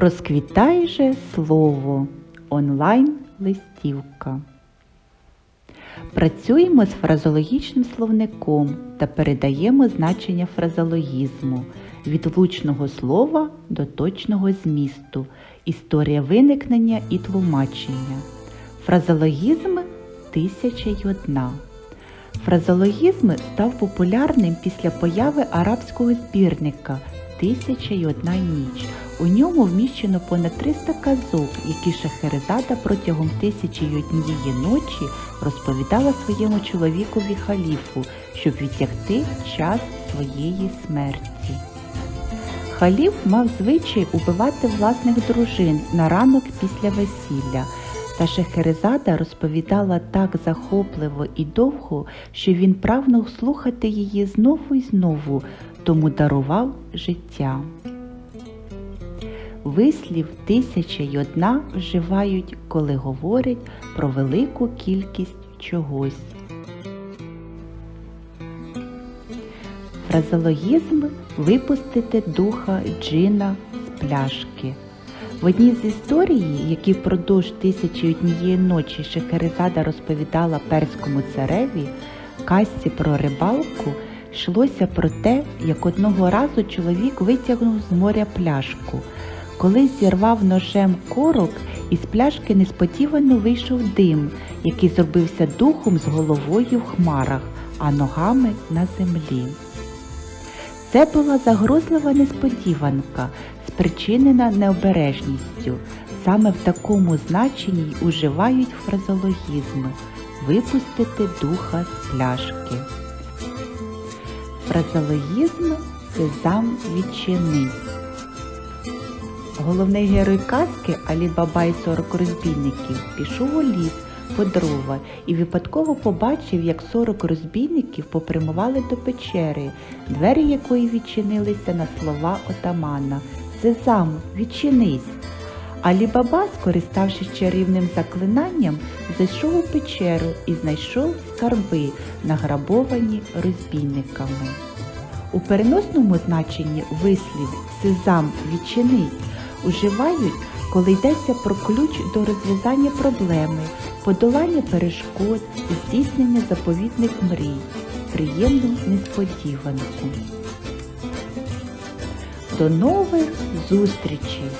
Розквітай же слово. Онлайн листівка. Працюємо з фразологічним словником та передаємо значення фразологізму від влучного слова до точного змісту, історія виникнення і тлумачення. Фразологізм тисяча й одна. Фразологізм став популярним після появи арабського збірника Тисяча й одна ніч. У ньому вміщено понад 300 казок, які Шахерезада протягом тисячі й однієї ночі розповідала своєму чоловікові халіфу, щоб відтягти час своєї смерті. Халіф мав звичай убивати власних дружин на ранок після весілля. Та Шехерезада розповідала так захопливо і довго, що він прагнув слухати її знову і знову, тому дарував життя. Вислів тисяча й одна вживають, коли говорять про велику кількість чогось. Фразологізм випустити духа джина з пляшки. В одній з історій, які впродовж тисячі однієї ночі Шехерезада розповідала перському цареві, казці про рибалку, йшлося про те, як одного разу чоловік витягнув з моря пляшку. Коли зірвав ножем корок, із пляшки несподівано вийшов дим, який зробився духом з головою в хмарах, а ногами на землі. Це була загрозлива несподіванка, спричинена необережністю. Саме в такому значенні й уживають фразологізми випустити духа з пляшки. Фразологізм сезам відчинись. Головний герой казки Алі Баба і 40 розбійників пішов у ліс по дрова і випадково побачив, як 40 розбійників попрямували до печери, двері якої відчинилися на слова отамана Сезам, відчинись. Алі Баба, скориставшись чарівним заклинанням, зайшов у печеру і знайшов скарби, награбовані розбійниками. У переносному значенні вислів Сезам відчинись уживають, коли йдеться про ключ до розв'язання проблеми, подолання перешкод, здійснення заповітних мрій, приємну несподіванку. До нових зустрічей!